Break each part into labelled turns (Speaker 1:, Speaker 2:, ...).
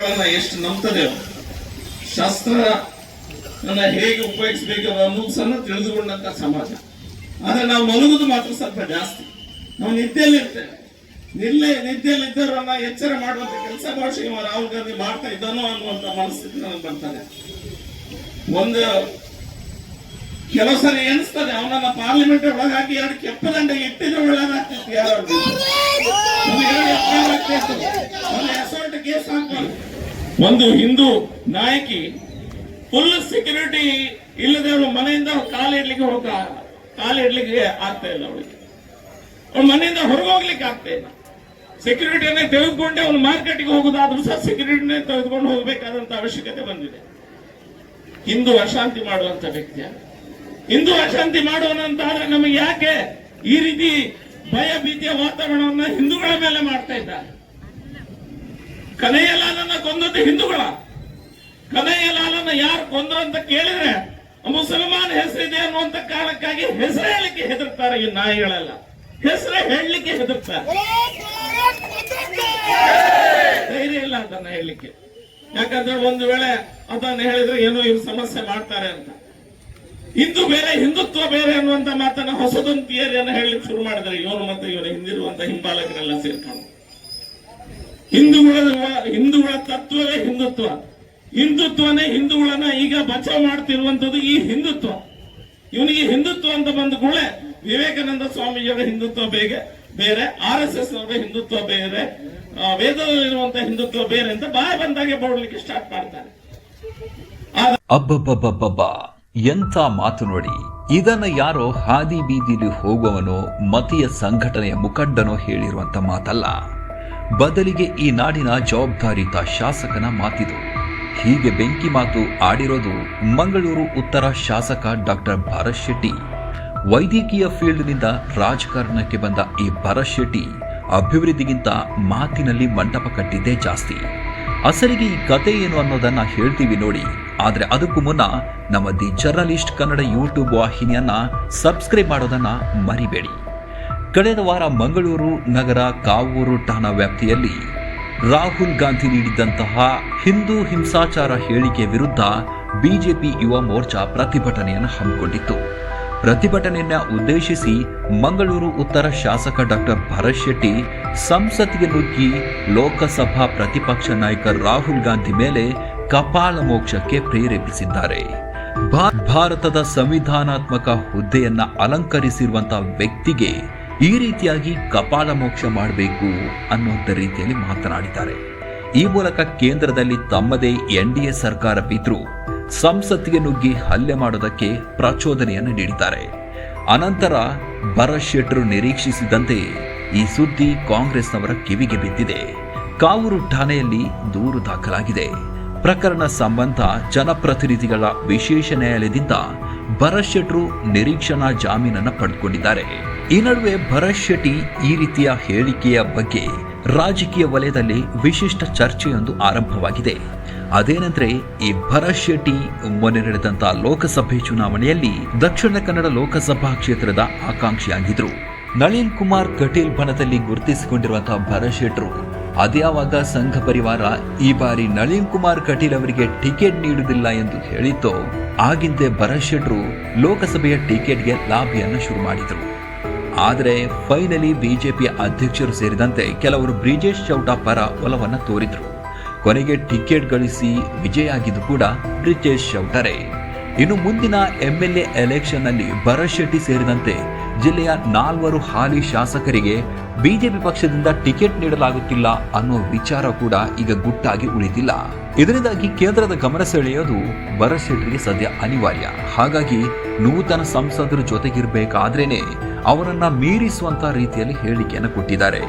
Speaker 1: ಎಷ್ಟು ನಂಬ್ತದೆ ಶಾಸ್ತ್ರ ಹೇಗೆ ಉಪಯೋಗಿಸಬೇಕು ಅನ್ನೋದು ಸಹ ತಿಳಿದುಕೊಂಡಂತ ಸಮಾಜ. ಆದ್ರೆ ನಾವು ಮಲಗುದು ಮಾತ್ರ ಸ್ವಲ್ಪ ಜಾಸ್ತಿ. ನಾವು ನಿದ್ದೆಯಲ್ಲಿ ಇರ್ತೇವೆ ನಿಲ್ಲೆ ನಿದ್ದೆಯಲ್ಲಿ ಇದ್ದವರನ್ನ ಎಚ್ಚರ ಮಾಡುವಂತ ಕೆಲಸ ಇವ ರಾಹುಲ್ ಗಾಂಧಿ ಮಾಡ್ತಾ ಇದ್ದಾನೋ ಅನ್ನುವಂತ ಮನಸ್ಥಿತಿ ನನಗೆ ಬರ್ತಾನೆ ಒಂದು ಕೆಲವು ಸಲ ಎನಿಸ್ತದೆ ಅವನನ್ನ ಪಾರ್ಲಿಮೆಂಟ್ ಒಳಗಾಗಿ ಎರಡು ಕೆಪ್ಪದಂಡ ಇಟ್ಟಿದ್ರೆ ಒಳ್ಳೇದಾಗ್ತಿತ್ತು ಯಾರು? Assault ಕೇಸ್ ಹಾಕ್ಬಾರ್ದು ಒಂದು ಹಿಂದೂ ನಾಯಕಿ ಫುಲ್ ಸೆಕ್ಯೂರಿಟಿ ಇಲ್ಲದೆ ಅವಳು ಮನೆಯಿಂದ ಕಾಲಿಡ್ಲಿಕ್ಕೆ ಹೋಗ ಕಾಲಿಡ್ಲಿಕ್ಕೆ ಆಗ್ತಾ ಇಲ್ಲ ಅವಳಿಗೆ ಅವಳು ಮನೆಯಿಂದ ಹೊರಗೆ ಹೋಗ್ಲಿಕ್ಕೆ ಆಗ್ತಾ ಇಲ್ಲ. ಸೆಕ್ಯೂರಿಟಿಯನ್ನೇ ತೆಗೆದುಕೊಂಡೆ ಅವನು ಮಾರ್ಕೆಟ್ಗೆ ಹೋಗುದಾದ್ರೂ ಸಹ ಸೆಕ್ಯೂರಿಟಿನೇ ತೆಗೆದುಕೊಂಡು ಹೋಗಬೇಕಾದಂತ ಅವಶ್ಯಕತೆ ಬಂದಿದೆ. ಹಿಂದೂ ಅಶಾಂತಿ ಮಾಡುವಂತ ವ್ಯಕ್ತಿಯ. ಹಿಂದೂ ಅಶಾಂತಿ ಮಾಡುವನಂತ ಆದ್ರೆ ನಮಗೆ ಯಾಕೆ ಈ ರೀತಿ ಭಯ ಭೀತಿಯ ವಾತಾವರಣವನ್ನ ಹಿಂದೂಗಳ ಮೇಲೆ ಮಾಡ್ತಾ ಇದ್ದಾರೆ? ಕನಯ್ಯಲಾಲನ್ನ ಕೊಂದದ್ದು ಹಿಂದೂಗಳ. ಕನಯ್ಯಲಾಲನ್ನ ಯಾರು ಕೊಂದ್ರು ಅಂತ ಕೇಳಿದ್ರೆ ಮುಸಲ್ಮಾನ್ ಹೆಸರಿದೆ ಅನ್ನುವಂತ ಕಾರಣಕ್ಕಾಗಿ ಹೆಸರು ಹೇಳಲಿಕ್ಕೆ ಹೆದರ್ತಾರೆ ಈ ನಾಯಿಗಳೆಲ್ಲ. ಹೆಸರೇ ಹೇಳಲಿಕ್ಕೆ ಹೆದರ್ತಾರೆ. ಧೈರ್ಯ ಇಲ್ಲ ಅದನ್ನ ಹೇಳಲಿಕ್ಕೆ. ಯಾಕಂದ್ರೆ ಒಂದು ವೇಳೆ ಅದನ್ನ ಹೇಳಿದ್ರೆ ಏನೋ ಇವ್ರು ಸಮಸ್ಯೆ ಮಾಡ್ತಾರೆ ಅಂತ. ಹಿಂದೂ ಬೇರೆ, ಹಿಂದುತ್ವ ಬೇರೆ ಅನ್ನುವಂತ ಮಾತನ್ನ ಹೊಸದೊಂದು ಥಿಯರಿಯನ್ನು ಹೇಳಲಿಕ್ಕೆ ಶುರು ಮಾಡಿದ್ರೆ ಇವನು ಮತ್ತೆ ಇವನ ಹಿಂದಿರುವಂತ ಹಿಂಬಾಲಕರೆಲ್ಲ ಸೇರ್ಕೊಂಡು. ಹಿಂದೂಗಳ ಹಿಂದೂಗಳ ತತ್ವವೇ ಹಿಂದುತ್ವ. ಹಿಂದುತ್ವನೇ ಹಿಂದೂಗಳನ್ನ ಈಗ ಬಚಾವ್ ಮಾಡ್ತಿರುವಂತದ್ದು ಈ ಹಿಂದುತ್ವ. ಇವನಿಗೆ ಹಿಂದುತ್ವ ಅಂತ ಬಂದ ಕೂಡಲೇ ವಿವೇಕಾನಂದ ಸ್ವಾಮೀಜಿಯವರ ಹಿಂದುತ್ವ ಬೇಗ, ಬೇರೆ, ಆರ್ ಎಸ್ ಎಸ್ ಅವರ ಹಿಂದುತ್ವ ಬೇರೆ ವೇದದಲ್ಲಿರುವಂತಹ ವೇದದಲ್ಲಿರುವಂತ ಹಿಂದುತ್ವ ಬೇರೆ ಅಂತ ಬಾಯಿ ಬಂದಾಗೆ ಬೋಡ್ಲಿಕ್ಕೆ ಸ್ಟಾರ್ಟ್ ಮಾಡ್ತಾರೆ.
Speaker 2: ಅಬ್ಬಬ್ಬಬ್ಬಬ್ಬ ಎಂಥ ಮಾತು ನೋಡಿ. ಇದನ್ನ ಯಾರೋ ಹಾದಿ ಬೀದಿಲಿ ಹೋಗುವವನೋ, ಮತೀಯ ಸಂಘಟನೆಯ ಮುಖಂಡನೋ ಹೇಳಿರುವಂತ ಮಾತಲ್ಲ. ಬದಲಿಗೆ ಈ ನಾಡಿನ ಜವಾಬ್ದಾರಿತ ಶಾಸಕನ ಮಾತಿದು. ಹೀಗೆ ಬೆಂಕಿ ಮಾತು ಆಡಿರೋದು ಮಂಗಳೂರು ಉತ್ತರ ಶಾಸಕ ಡಾಕ್ಟರ್ ಭರತ್ ಶೆಟ್ಟಿ ವೈದ್ಯಕೀಯ ಫೀಲ್ಡ್ನಿಂದ ರಾಜಕಾರಣಕ್ಕೆ ಬಂದ ಈ ಭರತ್ ಶೆಟ್ಟಿ ಅಭಿವೃದ್ಧಿಗಿಂತ ಮಾತಿನಲ್ಲಿ ಮಂಟಪ ಕಟ್ಟಿದ್ದೇ ಜಾಸ್ತಿ. ಅಸಲಿಗೆ ಈ ಕತೆ ಏನು ಅನ್ನೋದನ್ನ ಹೇಳ್ತೀವಿ ನೋಡಿ. ಆದ್ರೆ ಅದಕ್ಕೂ ಮುನ್ನ ನಮ್ಮ ದಿ ಜರ್ನಲಿಸ್ಟ್ ಕನ್ನಡ ಯೂಟ್ಯೂಬ್ ವಾಹಿನಿಯನ್ನ ಸಬ್ಸ್ಕ್ರೈಬ್ ಮಾಡೋದನ್ನ ಮರಿಬೇಡಿ. ಕಳೆದ ವಾರ ಮಂಗಳೂರು ನಗರ ಕಾವೂರು ಠಾಣಾ ವ್ಯಾಪ್ತಿಯಲ್ಲಿ ರಾಹುಲ್ ಗಾಂಧಿ ನೀಡಿದ್ದಂತಹ ಹಿಂದೂ ಹಿಂಸಾಚಾರ ಹೇಳಿಕೆ ವಿರುದ್ಧ ಬಿಜೆಪಿ ಯುವ ಮೋರ್ಚಾ ಪ್ರತಿಭಟನೆಯನ್ನು ಹಮ್ಮಿಕೊಂಡಿತ್ತು. ಪ್ರತಿಭಟನೆಯನ್ನ ಉದ್ದೇಶಿಸಿ ಮಂಗಳೂರು ಉತ್ತರ ಶಾಸಕ ಡಾಕ್ಟರ್ ಭರತ್ ಶೆಟ್ಟಿ ಸಂಸತ್ತಿಗೆ ನುಗ್ಗಿ ಲೋಕಸಭಾ ಪ್ರತಿಪಕ್ಷ ನಾಯಕ ರಾಹುಲ್ ಗಾಂಧಿ ಮೇಲೆ ಕಪಾಲ ಮೋಕ್ಷಕ್ಕೆ ಪ್ರೇರೇಪಿಸಿದ್ದಾರೆ. ಭಾರತದ ಸಂವಿಧಾನಾತ್ಮಕ ಹುದ್ದೆಯನ್ನ ಅಲಂಕರಿಸಿರುವಂತಹ ವ್ಯಕ್ತಿಗೆ ಈ ರೀತಿಯಾಗಿ ಕಪಾಲ ಮೋಕ್ಷ ಮಾಡಬೇಕು ಅನ್ನುವಂಥ ರೀತಿಯಲ್ಲಿ ಮಾತನಾಡಿದ್ದಾರೆ. ಈ ಮೂಲಕ ಕೇಂದ್ರದಲ್ಲಿ ತಮ್ಮದೇ ಎನ್ ಡಿ ಎ ಸರ್ಕಾರವಿದ್ರೂ ಸಂಸತ್ತಿಗೆ ನುಗ್ಗಿ ಹಲ್ಲೆ ಮಾಡೋದಕ್ಕೆ ಪ್ರಚೋದನೆಯನ್ನು ನೀಡಿದ್ದಾರೆ. ಅನಂತರ ಬರ ಶೆಟ್ಟರು ನಿರೀಕ್ಷಿಸಿದಂತೆ ಈ ಸುದ್ದಿ ಕಾಂಗ್ರೆಸ್ನವರ ಕಿವಿಗೆ ಬಿದ್ದಿದೆ. ಕಾವೂರು ಠಾಣೆಯಲ್ಲಿ ದೂರು ದಾಖಲಾಗಿದೆ. ಪ್ರಕರಣ ಸಂಬಂಧ ಜನಪ್ರತಿನಿಧಿಗಳ ವಿಶೇಷ ನ್ಯಾಯಾಲಯದಿಂದ ಭರತ್ ಶೆಟ್ಟರು ನಿರೀಕ್ಷಣಾ ಜಾಮೀನನ್ನು ಪಡೆದುಕೊಂಡಿದ್ದಾರೆ. ಈ ನಡುವೆ ಭರತ್ ಶೆಟ್ಟಿ ಈ ರೀತಿಯ ಹೇಳಿಕೆಯ ಬಗ್ಗೆ ರಾಜಕೀಯ ವಲಯದಲ್ಲಿ ವಿಶಿಷ್ಟ ಚರ್ಚೆಯೊಂದು ಆರಂಭವಾಗಿದೆ. ಅದೇನೆಂದ್ರೆ ಈ ಭರತ್ ಶೆಟ್ಟಿ ಮೊನ್ನೆ ನಡೆದಂತಹ ಲೋಕಸಭೆ ಚುನಾವಣೆಯಲ್ಲಿ ದಕ್ಷಿಣ ಕನ್ನಡ ಲೋಕಸಭಾ ಕ್ಷೇತ್ರದ ಆಕಾಂಕ್ಷಿಯಾಗಿದ್ರು. ನಳಿನ್ ಕುಮಾರ್ ಕಟೀಲ್ ಬಣದಲ್ಲಿ ಗುರುತಿಸಿಕೊಂಡಿರುವಂತಹ ಭರತ್ ಶೆಟ್ಟರು ಅದ್ಯಾವಾಗ ಸಂಘ ಪರಿವಾರ ಈ ಬಾರಿ ನಳಿನ್ ಕುಮಾರ್ ಕಟೀಲ್ ಅವರಿಗೆ ಟಿಕೆಟ್ ನೀಡುವುದಿಲ್ಲ ಎಂದು ಹೇಳಿತ್ತೋ. ಆಗಿಂದೆ ಭರತ್ ಶೆಟ್ಟರು ಲೋಕಸಭೆಯ ಟಿಕೆಟ್ಗೆ ಲಾಭಿಯನ್ನು ಶುರು ಮಾಡಿದರು. ಆದರೆ ಫೈನಲಿ ಬಿಜೆಪಿ ಅಧ್ಯಕ್ಷರು ಸೇರಿದಂತೆ ಕೆಲವರು ಬ್ರಿಜೇಶ್ ಚೌಟ ಪರ ಒಲವನ್ನು ತೋರಿದರು. ಕೊನೆಗೆ ಟಿಕೆಟ್ ಗಳಿಸಿ ವಿಜಯ ಆಗಿದ್ದು ಕೂಡ ಬ್ರಿಜೇಶ್ ಚೌಟರೇ. ಇನ್ನು ಮುಂದಿನ ಎಂಎಲ್ಎ ಎಲೆಕ್ಷನ್ನಲ್ಲಿ ಭರತ್ ಶೆಟ್ಟಿ ಸೇರಿದಂತೆ ಜಿಲ್ಲೆಯ ನಾಲ್ವರು ಹಾಲಿ ಶಾಸಕರಿಗೆ ಬಿಜೆಪಿ ಪಕ್ಷದಿಂದ ಟಿಕೆಟ್ ನೀಡಲಾಗುತ್ತಿಲ್ಲ ಅನ್ನೋ ವಿಚಾರ ಕೂಡ ಈಗ ಗುಟ್ಟಾಗಿ ಉಳಿದಿಲ್ಲ. ಇದರಿಂದಾಗಿ ಕೇಂದ್ರದ ಗಮನ ಸೆಳೆಯೋದು ಭರತ್ ಸದ್ಯ ಅನಿವಾರ್ಯ. ಹಾಗಾಗಿ ನೂತನ ಸಂಸದರ ಜೊತೆಗಿರಬೇಕಾದ್ರೇನೆ ಅವರನ್ನ ಮೀರಿಸುವಂತ ರೀತಿಯಲ್ಲಿ ಹೇಳಿಕೆಯನ್ನು ಕೊಟ್ಟಿದ್ದಾರೆ.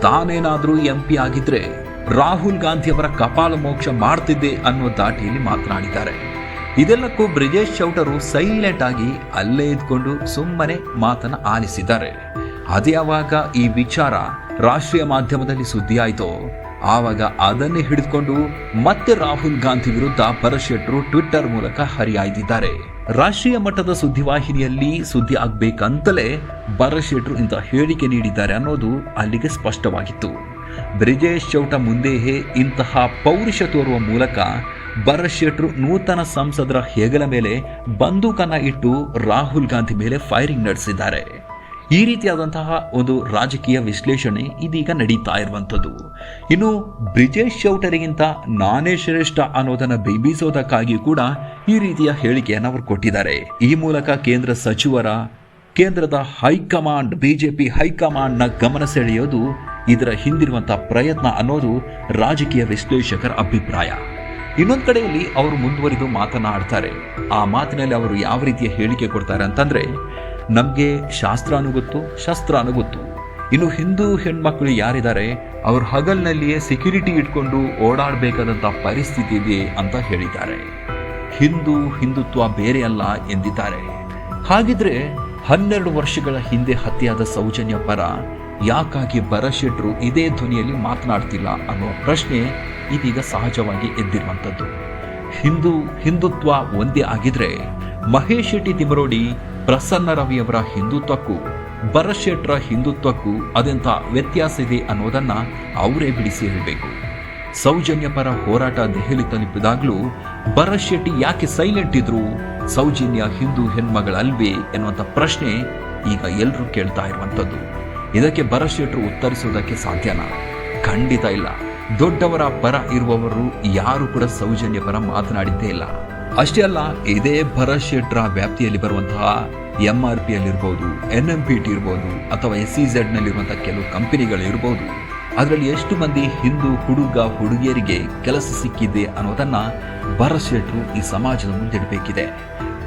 Speaker 2: ತಾನೇನಾದ್ರೂ ಎಂಪಿ ಆಗಿದ್ರೆ ರಾಹುಲ್ ಗಾಂಧಿ ಅವರ ಕಪಾಲ ಮೋಕ್ಷ ಮಾಡ್ತಿದ್ದೆ ಅನ್ನೋ ದಾಟಿಯಲ್ಲಿ ಮಾತನಾಡಿದ್ದಾರೆ. ಇದೆಲ್ಲಕ್ಕೂ ಬ್ರಿಜೇಶ್ ಚೌಟರು ಸೈಲೆಂಟ್ ಆಗಿ ಅಲ್ಲೇ ಇದ್ಕೊಂಡು ಸುಮ್ಮನೆ ಮಾತನ್ನ ಆಲಿಸಿದ್ದಾರೆ. ಅದ್ಯಾವಾಗ ಈ ವಿಚಾರ ರಾಷ್ಟ್ರೀಯ ಮಾಧ್ಯಮದಲ್ಲಿ ಸುದ್ದಿಯಾಯಿತೋ. ಆವಾಗ ಅದನ್ನೇ ಹಿಡಿದುಕೊಂಡು ಮತ್ತೆ ರಾಹುಲ್ ಗಾಂಧಿ ವಿರುದ್ಧ ಪರಶೆಟ್ರು ಶೆಟ್ರು ಟ್ವಿಟ್ಟರ್ ಮೂಲಕ ಹರಿಯಾಯ್ದಿದ್ದಾರೆ. ರಾಷ್ಟ್ರೀಯ ಮಟ್ಟದ ಸುದ್ದಿವಾಹಿನಿಯಲ್ಲಿ ಸುದ್ದಿ ಆಗ್ಬೇಕಂತಲೇ ಬರಶೆಟ್ರು ಇಂತಹ ಹೇಳಿಕೆ ನೀಡಿದ್ದಾರೆ ಅನ್ನೋದು ಅಲ್ಲಿಗೆ ಸ್ಪಷ್ಟವಾಗಿತ್ತು. ಬ್ರಿಜೇಶ್ ಚೌಟ ಮುಂದೆಯೇ ಇಂತಹ ಪೌರುಷ ತೋರುವ ಮೂಲಕ ಬರಶೆಟ್ರು ನೂತನ ಸಂಸದರ ಹೆಗಲ ಮೇಲೆ ಬಂದೂಕನ್ನ ಇಟ್ಟು ರಾಹುಲ್ ಗಾಂಧಿ ಮೇಲೆ ಫೈರಿಂಗ್ ನಡೆಸಿದ್ದಾರೆ. ಈ ರೀತಿಯಾದಂತಹ ಒಂದು ರಾಜಕೀಯ ವಿಶ್ಲೇಷಣೆ ಇದೀಗ ನಡೀತಾ ಇರುವಂಥದ್ದು. ಇನ್ನು ಬ್ರಿಜೇಶ್ ಚೌಟರಿಗಿಂತ ನಾನೇ ಶ್ರೇಷ್ಠ ಅನ್ನೋದನ್ನು ಬಿಂಬಿಸೋದಕ್ಕಾಗಿ ಕೂಡ ಈ ರೀತಿಯ ಹೇಳಿಕೆಯನ್ನು ಅವರು ಕೊಟ್ಟಿದ್ದಾರೆ. ಈ ಮೂಲಕ ಕೇಂದ್ರ ಸಚಿವರ, ಕೇಂದ್ರದ ಹೈಕಮಾಂಡ್, ಬಿಜೆಪಿ ಹೈಕಮಾಂಡ್ನ ಗಮನ ಸೆಳೆಯೋದು ಇದರ ಹಿಂದಿರುವಂಥ ಪ್ರಯತ್ನ ಅನ್ನೋದು ರಾಜಕೀಯ ವಿಶ್ಲೇಷಕರ ಅಭಿಪ್ರಾಯ. ಇನ್ನೊಂದು ಕಡೆಯಲ್ಲಿ ಅವರು ಮುಂದುವರಿದು ಮಾತನಾಡ್ತಾರೆ. ಆ ಮಾತಿನಲ್ಲಿ ಅವರು ಯಾವ ರೀತಿಯ ಹೇಳಿಕೆ ಕೊಡ್ತಾರೆ ಅಂತಂದ್ರೆ ನಮಗೆ ಶಾಸ್ತ್ರನೂ ಗೊತ್ತು ಶಸ್ತ್ರನೂ ಗೊತ್ತು ಇನ್ನು ಹಿಂದೂ ಹೆಣ್ಮಕ್ಳು ಯಾರಿದ್ದಾರೆ, ಅವ್ರ ಹಗಲಿನಲ್ಲಿಯೇ ಸೆಕ್ಯೂರಿಟಿ ಇಟ್ಕೊಂಡು ಓಡಾಡಬೇಕಾದಂಥ ಪರಿಸ್ಥಿತಿ ಇದೆ ಅಂತ ಹೇಳಿದ್ದಾರೆ. ಹಿಂದೂ ಹಿಂದುತ್ವ ಬೇರೆ ಅಲ್ಲ ಎಂದಿದ್ದಾರೆ. ಹಾಗಿದ್ರೆ ಹನ್ನೆರಡು ವರ್ಷಗಳ ಹಿಂದೆ ಹತ್ಯೆಯಾದ ಸೌಜನ್ಯ ಪರ ಯಾಕಾಗಿ ಭರಶೆಟ್ರು ಇದೇ ಧ್ವನಿಯಲ್ಲಿ ಮಾತನಾಡ್ತಿಲ್ಲ ಅನ್ನೋ ಪ್ರಶ್ನೆ ಇದೀಗ ಸಹಜವಾಗಿ ಎದ್ದಿರುವಂಥದ್ದು. ಹಿಂದೂ ಹಿಂದುತ್ವ ಒಂದೇ ಆಗಿದ್ರೆ ಮಹೇಶ್ ಶೆಟ್ಟಿ ತಿಮರೋಡಿ ಪ್ರಸನ್ನ ರವಿಯವರ ಹಿಂದುತ್ವಕ್ಕೂ, ಭರತ್ ಶೆಟ್ಟರ ಹಿಂದುತ್ವಕ್ಕೂ ಅದೆಂಥ ವ್ಯತ್ಯಾಸ ಇದೆ ಅನ್ನೋದನ್ನ ಅವರೇ ಬಿಡಿಸಿ ಹೇಳಬೇಕು. ಸೌಜನ್ಯ ಪರ ಹೋರಾಟ ದೆಹಲಿ ತಲುಪಿದಾಗಲೂ ಭರತ್ ಶೆಟ್ಟಿ ಯಾಕೆ ಸೈಲೆಂಟ್ ಇದ್ರು? ಸೌಜನ್ಯ ಹಿಂದೂ ಹೆಣ್ಮಗಳಲ್ವೇ ಎನ್ನುವಂಥ ಪ್ರಶ್ನೆ ಈಗ ಎಲ್ಲರೂ ಕೇಳ್ತಾ ಇರುವಂಥದ್ದು. ಇದಕ್ಕೆ ಭರತ್ ಶೆಟ್ಟರು ಉತ್ತರಿಸುವುದಕ್ಕೆ ಸಾಧ್ಯನಾ? ಖಂಡಿತ ಇಲ್ಲ. ದೊಡ್ಡವರ ಪರ ಇರುವವರು ಯಾರು ಕೂಡ ಸೌಜನ್ಯ ಪರ ಮಾತನಾಡಿದ್ದೇ ಇಲ್ಲ. ಅಷ್ಟೇ ಅಲ್ಲ, ಇದೇ ಭರತ್ ಶೆಟ್ರ ವ್ಯಾಪ್ತಿಯಲ್ಲಿ ಬರುವಂತಹ ಎಂ ಆರ್ ಪಿ ಅಲ್ಲಿರ್ಬೋದು ಎನ್ ಎಂ ಪಿ ಟಿ ಇರ್ಬೋದು, ಅಥವಾ ಎಸ್ ಸಿ ಝೆಡ್ ನಲ್ಲಿರುವಂತಹ ಕೆಲವು ಕಂಪನಿಗಳು ಇರ್ಬೋದು, ಅದರಲ್ಲಿ ಎಷ್ಟು ಮಂದಿ ಹಿಂದೂ, ಹುಡುಗ, ಹುಡುಗಿಯರಿಗೆ ಕೆಲಸ ಸಿಕ್ಕಿದೆ ಅನ್ನೋದನ್ನ ಭರತ್ ಶೆಟ್ರು ಈ ಸಮಾಜದ ಮುಂದಿಡಬೇಕಿದೆ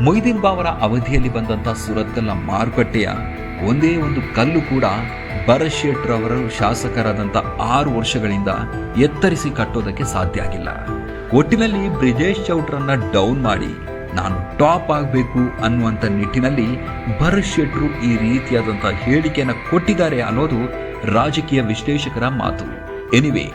Speaker 2: ಮೊಯ್ದೀನ್ ಬಾವರ ಅವಧಿಯಲ್ಲಿ ಬಂದಂತ ಸುರತ್ಕಲ್ನ ಮಾರುಕಟ್ಟೆಯ ಒಂದೇ ಒಂದು ಕಲ್ಲು ಕೂಡ ಭರತ್ ಶೆಟ್ರು ಅವರ ಶಾಸಕರಾದಂಥ ಆರು ವರ್ಷಗಳಿಂದ ಎತ್ತರಿಸಿ ಕಟ್ಟೋದಕ್ಕೆ ಸಾಧ್ಯ ಆಗಿಲ್ಲ. ಒಟ್ಟಿನಲ್ಲಿ ಬ್ರಿಜೇಶ್ ಚೌಟ್ರನ್ನ ಡೌನ್ ಮಾಡಿ, ನಾನು ಟಾಪ್ ಆಗಬೇಕು ಅನ್ನುವಂಥ ನಿಟ್ಟಿನಲ್ಲಿ ಭರತ್ ಶೆಟ್ರು ಈ ರೀತಿಯಾದಂಥ ಹೇಳಿಕೆಯನ್ನು ಕೊಟ್ಟಿದ್ದಾರೆ ಅನ್ನೋದು ರಾಜಕೀಯ ವಿಶ್ಲೇಷಕರ ಮಾತು. ಎನಿವೆ